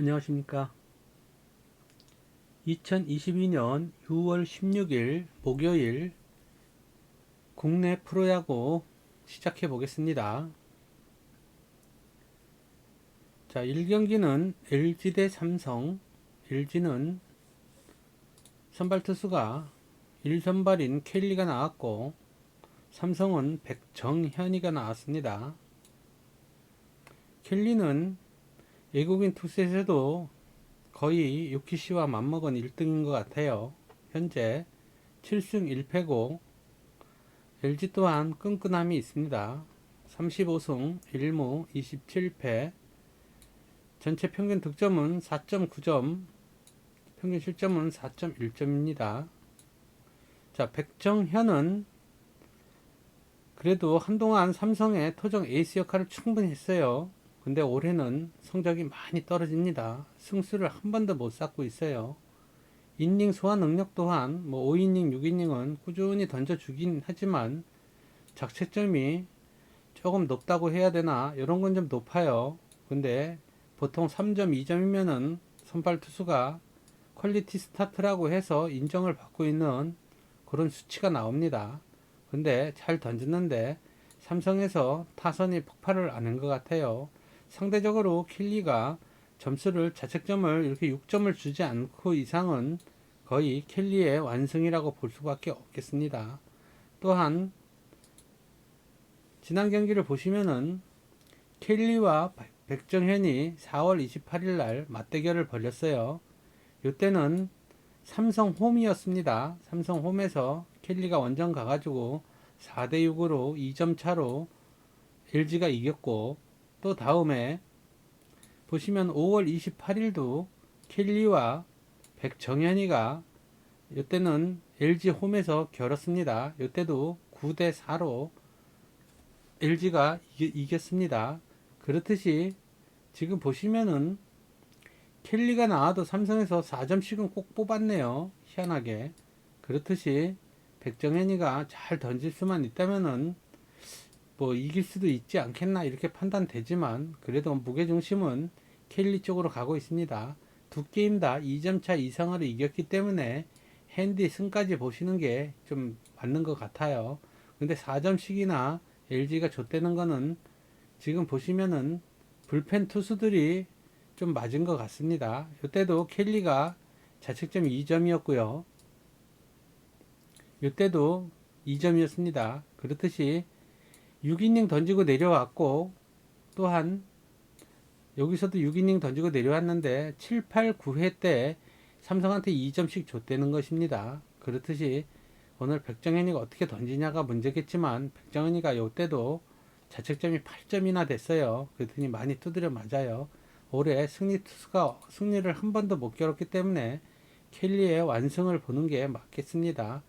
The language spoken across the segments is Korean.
안녕하십니까. 2022년 6월 16일 목요일 국내 프로야구 시작해 보겠습니다. 자, 1경기는 LG 대 삼성. LG는 선발 투수가 1선발인 켈리가 나왔고 삼성은 백정현이가 나왔습니다. 켈리는 외국인 투수에서도 거의 유키시와 맞먹은 1등인 것 같아요. 현재 7승 1패고 LG 또한 끈끈함이 있습니다. 35승 1무 27패 전체 평균 득점은 4.9점 평균 실점은 4.1점입니다. 자 백정현은 그래도 한동안 삼성의 토종 에이스 역할을 충분히 했어요. 근데 올해는 성적이 많이 떨어집니다. 승수를 한 번도 못 쌓고 있어요. 인닝 소화 능력 또한 뭐 5이닝, 6이닝은 꾸준히 던져주긴 하지만 적체점이 조금 높다고 해야 되나 이런 건 좀 높아요. 근데 보통 3점, 2점이면은 선발 투수가 퀄리티 스타트라고 해서 인정을 받고 있는 그런 수치가 나옵니다. 근데 잘 던졌는데 삼성에서 타선이 폭발을 안한 것 같아요. 상대적으로 켈리가 점수를 자책점을 이렇게 6점을 주지 않고 이상은 거의 켈리의 완승이라고 볼 수밖에 없겠습니다. 또한 지난 경기를 보시면은 켈리와 백정현이 4월 28일 날 맞대결을 벌였어요. 이때는 삼성 홈이었습니다. 삼성 홈에서 켈리가 원정 가가지고 4대 6으로 2점 차로 LG가 이겼고 또 다음에 보시면 5월 28일도 켈리와 백정현이가 이때는 LG 홈에서 겨뤘습니다. 이때도 9대 4로 LG가 이겼습니다. 그렇듯이 지금 보시면은 켈리가 나와도 삼성에서 4점씩은 꼭 뽑았네요. 희한하게. 그렇듯이 백정현이가 잘 던질 수만 있다면은 뭐 이길 수도 있지 않겠나 이렇게 판단되지만 그래도 무게중심은 켈리 쪽으로 가고 있습니다. 두 게임 다 2점 차 이상으로 이겼기 때문에 핸디 승까지 보시는 게 좀 맞는 것 같아요. 근데 4점씩이나 LG가 줬다는 거는 지금 보시면은 불펜 투수들이 좀 맞은 것 같습니다. 이때도 켈리가 자책점 2점이었고요. 이때도 2점이었습니다. 그렇듯이 6이닝 던지고 내려왔고 또한 여기서도 6이닝 던지고 내려왔는데 7, 8, 9회 때 삼성한테 2점씩 줬다는 것입니다. 그렇듯이 오늘 백정현이가 어떻게 던지냐가 문제겠지만 백정현이가 이때도 자책점이 8점이나 됐어요. 그랬더니 많이 두드려 맞아요. 올해 승리 투수가 승리를 한 번도 못 겨뤘기 때문에 켈리의 완승을 보는 게 맞겠습니다.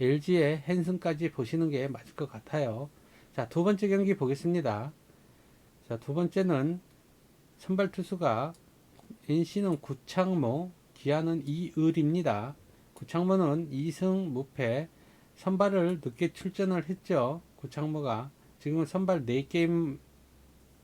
LG의 헨승까지 보시는 게 맞을 것 같아요. 자, 두 번째 경기 보겠습니다. 자, 두 번째는 선발 투수가 NC는 구창모, 기아는 이을입니다. 구창모는 2승 무패, 선발을 늦게 출전을 했죠. 구창모가 지금 선발 4게임,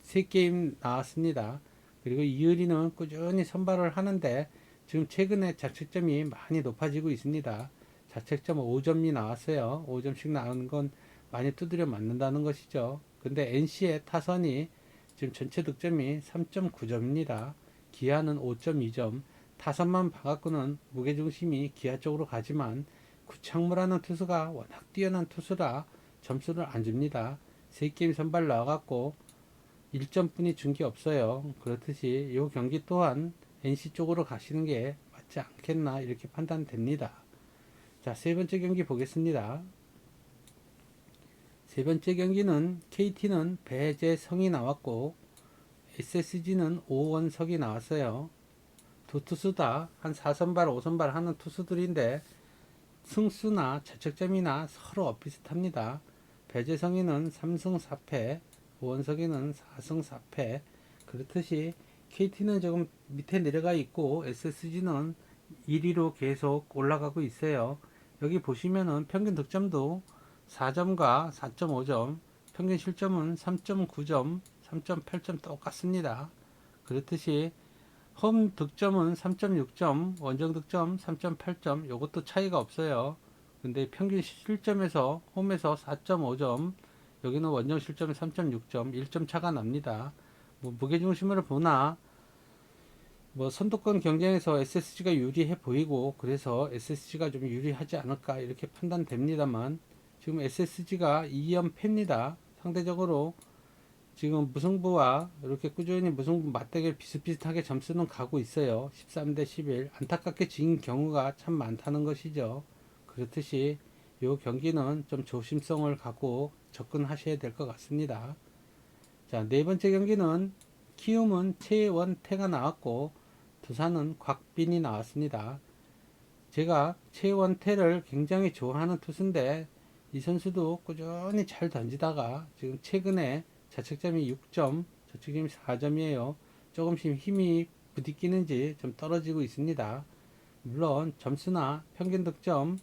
3게임 나왔습니다. 그리고 이을이는 꾸준히 선발을 하는데 지금 최근에 자책점이 많이 높아지고 있습니다. 자책점 5점이 나왔어요. 5점씩 나오는 건 많이 두드려 맞는다는 것이죠. 근데 NC의 타선이 지금 전체 득점이 3.9점입니다. 기아는 5.2점. 타선만 봐갖고는 무게중심이 기아 쪽으로 가지만 구창무라는 투수가 워낙 뛰어난 투수라 점수를 안 줍니다. 3게임 선발 나와갖고 1점뿐이 준 게 없어요. 그렇듯이 이 경기 또한 NC 쪽으로 가시는 게 맞지 않겠나 이렇게 판단됩니다. 자, 세 번째 경기 보겠습니다. 세 번째 경기는 KT는 배재성이 나왔고 SSG는 오원석이 나왔어요. 두 투수 다 한 4선발, 5선발 하는 투수들인데 승수나 자책점이나 서로 비슷합니다. 배재성이는 3승 4패, 오원석이는 4승 4패. 그렇듯이 KT는 조금 밑에 내려가 있고 SSG는 1위로 계속 올라가고 있어요. 여기 보시면은 평균 득점도 4점과 4.5점, 평균 실점은 3.9점, 3.8점 똑같습니다. 그렇듯이 홈 득점은 3.6점, 원정 득점 3.8점, 요것도 차이가 없어요. 근데 평균 실점에서 홈에서 4.5점, 여기는 원정 실점이 3.6점, 1점 차가 납니다. 뭐 무게중심으로 보나 뭐 선두권 경쟁에서 SSG가 유리해 보이고 그래서 SSG가 좀 유리하지 않을까 이렇게 판단됩니다만 지금 SSG가 2연패입니다. 상대적으로 지금 무승부와 이렇게 꾸준히 무승부 맞대결 비슷비슷하게 점수는 가고 있어요. 13대 11 안타깝게 진 경우가 참 많다는 것이죠. 그렇듯이 이 경기는 좀 조심성을 갖고 접근하셔야 될 것 같습니다. 자, 네 번째 경기는 키움은 최원태가 나왔고 두산은 곽빈이 나왔습니다. 제가 최원태를 굉장히 좋아하는 투수인데 이 선수도 꾸준히 잘 던지다가 지금 최근에 자책점이 6점, 저책점이 4점이에요. 조금씩 힘이 부딪히는지 좀 떨어지고 있습니다. 물론 점수나 평균 득점,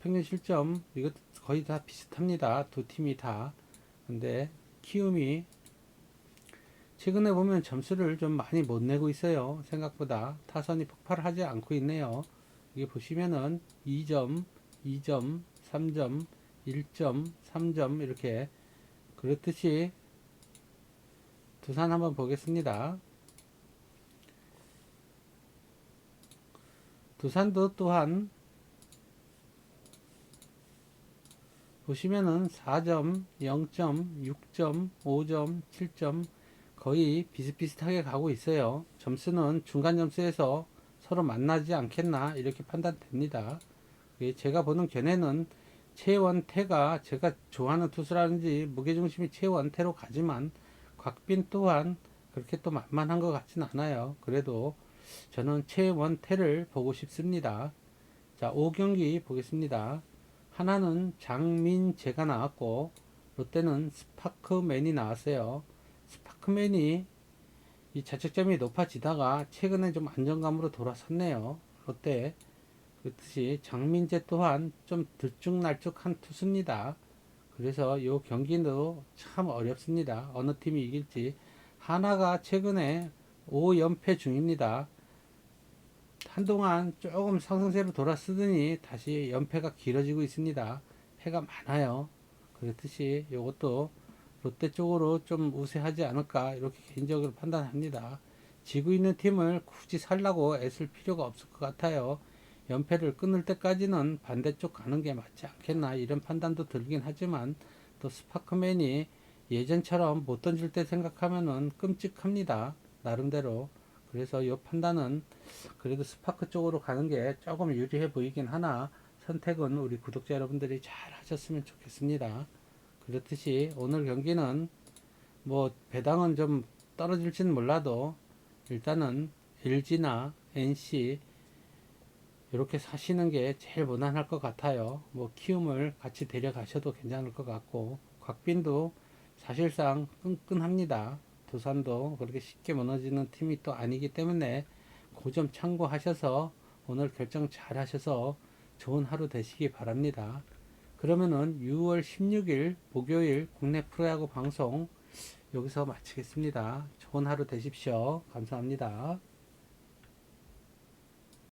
평균 실점 이것 거의 다 비슷합니다. 두 팀이 다. 근데 키움이 최근에 보면 점수를 좀 많이 못 내고 있어요. 생각보다 타선이 폭발하지 않고 있네요. 이게 보시면은 2점, 2점, 3점, 1점, 3점 이렇게 그렇듯이 두산 한번 보겠습니다. 두산도 또한 보시면은 4점, 0점, 6점, 5점, 7점 거의 비슷비슷하게 가고 있어요. 점수는 중간 점수에서 서로 만나지 않겠나 이렇게 판단됩니다. 예, 제가 보는 견해는 최원태가 제가 좋아하는 투수라는지 무게중심이 최원태로 가지만 곽빈 또한 그렇게 또 만만한 것 같진 않아요. 그래도 저는 최원태를 보고 싶습니다. 자, 5경기 보겠습니다. 하나는 장민재가 나왔고 롯데는 스파크맨이 나왔어요. 스파크맨이 이 자책점이 높아지다가 최근에 좀 안정감으로 돌아섰네요. 롯데 그렇듯이 장민재 또한 좀 들쭉날쭉한 투수입니다. 그래서 이 경기도 참 어렵습니다. 어느 팀이 이길지 하나가 최근에 5연패 중입니다. 한동안 조금 상승세로 돌아서더니 다시 연패가 길어지고 있습니다. 패가 많아요. 그렇듯이 이것도 롯데 쪽으로 좀 우세하지 않을까 이렇게 개인적으로 판단합니다. 지고 있는 팀을 굳이 살라고 애쓸 필요가 없을 것 같아요. 연패를 끊을 때까지는 반대쪽 가는 게 맞지 않겠나 이런 판단도 들긴 하지만 또 스파크맨이 예전처럼 못 던질 때 생각하면은 끔찍합니다. 나름대로. 그래서 이 판단은 그래도 스파크 쪽으로 가는 게 조금 유리해 보이긴 하나 선택은 우리 구독자 여러분들이 잘 하셨으면 좋겠습니다. 그렇듯이 오늘 경기는 뭐 배당은 좀 떨어질지는 몰라도 일단은 LG나 NC 이렇게 사시는 게 제일 무난할 것 같아요. 뭐 키움을 같이 데려가셔도 괜찮을 것 같고 곽빈도 사실상 끈끈합니다. 두산도 그렇게 쉽게 무너지는 팀이 또 아니기 때문에 그점 참고하셔서 오늘 결정 잘 하셔서 좋은 하루 되시기 바랍니다. 그러면은 6월 16일 목요일 국내 프로야구 방송 여기서 마치겠습니다. 좋은 하루 되십시오. 감사합니다.